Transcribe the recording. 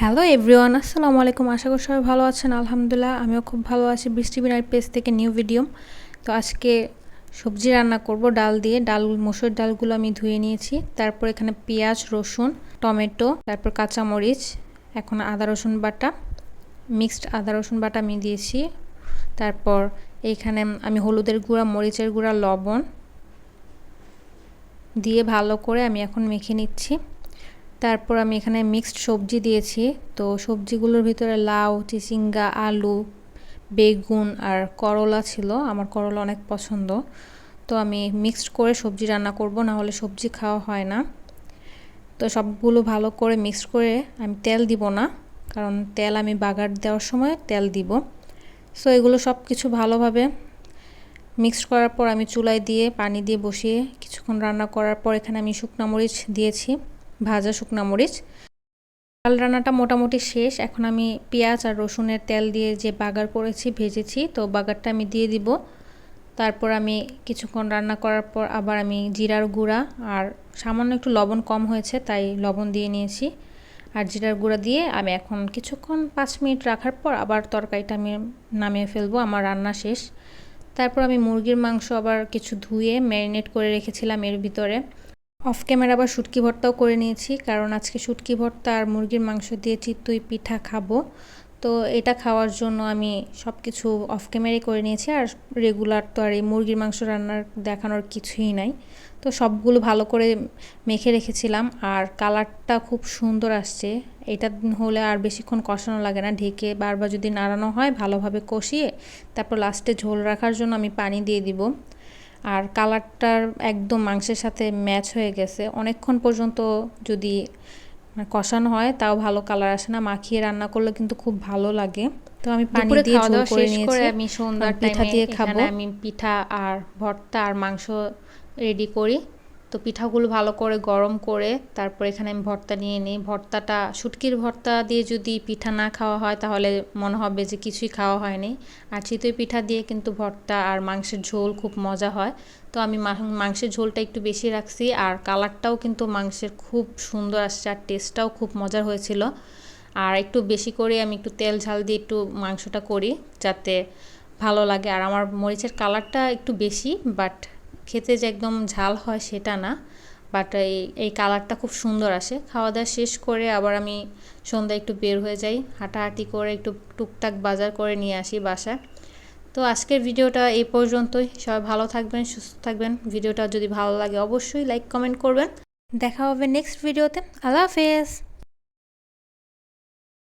Hello everyone আসসালামু আলাইকুম আশা করি সবাই ভালো আছেন আলহামদুলিল্লাহ আমিও খুব ভালো আছি বৃষ্টি বিনার পেজ থেকে নিউ ভিডিও তো আজকে সবজি রান্না করব, ডাল দিয়ে। ডাল, মসুর ডালগুলো আমি ধুয়ে নিয়েছি। তারপর এখানে পেঁয়াজ, রসুন, টমেটো, তারপর কাঁচামরিচ, এখন আদা, রসুন বাটা, মিক্সড আদা, রসুন বাটা আমি দিয়েছি। তারপর এইখানে আমি হলুদের গুঁড়া, মরিচের গুঁড়া, লবণ দিয়ে ভালো করে আমি এখন মেখে নিচ্ছি। তারপর আমি এখানে মিক্সড সবজি দিয়েছি। তো সবজিগুলোর ভিতরে লাউ, চিচিঙ্গা, আলু, বেগুন আর করলা ছিল। আমার করলা অনেক পছন্দ। তো আমি মিক্সড করে সবজি রান্না করব না হলে সবজি খাওয়া হয় না। তো সবগুলো ভালো করে মিক্সড করে আমি তেল দিব না, কারণ তেল আমি বাগার দেওয়ার সময় তেল দিব। সো এগুলো সব কিছু ভালোভাবে মিক্সড করার পর আমি চুলায় দিয়ে, পানি দিয়ে বসিয়ে কিছুক্ষণ রান্না করার পর এখানে আমি শুকনা মরিচ দিয়েছি। ভাজা শুকনা মরিচ। ডাল রান্নাটা মোটামুটি শেষ। এখন আমি পেঁয়াজ আর রসুনের তেল দিয়ে যে বাগার করেছি, ভেজেছি, তো বাগারটা আমি দিয়ে দিব। তারপর আমি কিছুক্ষণ রান্না করার পর আবার আমি জিরার গুঁড়া আর সামান্য একটু লবণ কম হয়েছে, তাই লবণ দিয়ে নিয়েছি। আর জিরার গুঁড়া দিয়ে আমি এখন কিছুক্ষণ পাঁচ মিনিট রাখার পর আবার তরকারিটা আমি নামিয়ে ফেলব, আমার রান্না শেষ। তারপর আমি মুরগির মাংস আবার কিছু ধুয়ে ম্যারিনেট করে রেখেছিলাম এর ভিতরে। অফ ক্যামেরা আবার শুটকি ভর্তাও করে নিয়েছি, কারণ আজকে শুটকি ভর্তা আর মুরগির মাংস দিয়ে চিত্তুই পিঠা খাব। তো এটা খাওয়ার জন্য আমি সব কিছু অফ ক্যামেরাই করে নিয়েছি, আর রেগুলার তো আর এই মুরগির মাংস রান্নার দেখানোর কিছুই নাই। তো সবগুলো ভালো করে মেখে রেখেছিলাম, আর কালারটা খুব সুন্দর আসছে। এটা হলে আর বেশিক্ষণ কষানো লাগে না, ঢেকে বারবার যদি নাড়ানো হয় ভালোভাবে কষিয়ে তারপর লাস্টে ঝোল রাখার জন্য আমি পানি দিয়ে দিব। আর কালারটার একদম মাংসের সাথে ম্যাচ হয়ে গেছে। অনেকক্ষণ পর্যন্ত যদি মানে কষানো হয় তাও ভালো কালার আসে না। মাখিয়ে রান্না করলে কিন্তু খুব ভালো লাগে। তো আমি পানি দিয়ে ঝোল করে নিয়েছি। আমি সন্ধ্যার পিঠা দিয়ে খাব। আমি পিঠা আর ভর্তা আর মাংস রেডি করি। তো পিঠাগুলো ভালো করে গরম করে তারপর এখানে আমি ভর্তা নিয়ে নিই। ভর্তাটা, শুটকির ভর্তা দিয়ে যদি পিঠা না খাওয়া হয় তাহলে মনে হবে যে কিছুই খাওয়া হয়নি। আর চিতই পিঠা দিয়ে কিন্তু ভর্তা আর মাংসের ঝোল খুব মজা হয়। তো আমি মাংসের ঝোলটা একটু বেশি রাখছি আর কালারটাও কিন্তু মাংসের খুব সুন্দর আসছে আর টেস্টটাও খুব মজার হয়েছিল। আর একটু বেশি করে আমি একটু তেল ঝাল দিয়ে একটু মাংসটা করি যাতে ভালো লাগে। আর আমার মরিচের কালারটা একটু বেশি, বাট খেতে যে একদম ঝাল হয় সেটা না বাট এই এই কালারটা খুব সুন্দর আসে। খাওয়া দাওয়া শেষ করে আবার আমি সন্ধ্যায় একটু বের হয়ে যাই, হাঁটাহাঁটি করে একটু টুকটাক বাজার করে নিয়ে আসি বাসায়। তো আজকের ভিডিওটা এই পর্যন্তই। সবাই ভালো থাকবেন, সুস্থ থাকবেন। ভিডিওটা যদি ভালো লাগে অবশ্যই লাইক কমেন্ট করবেন। দেখা হবে নেক্সট ভিডিওতে আল্লাহ হাফেজ!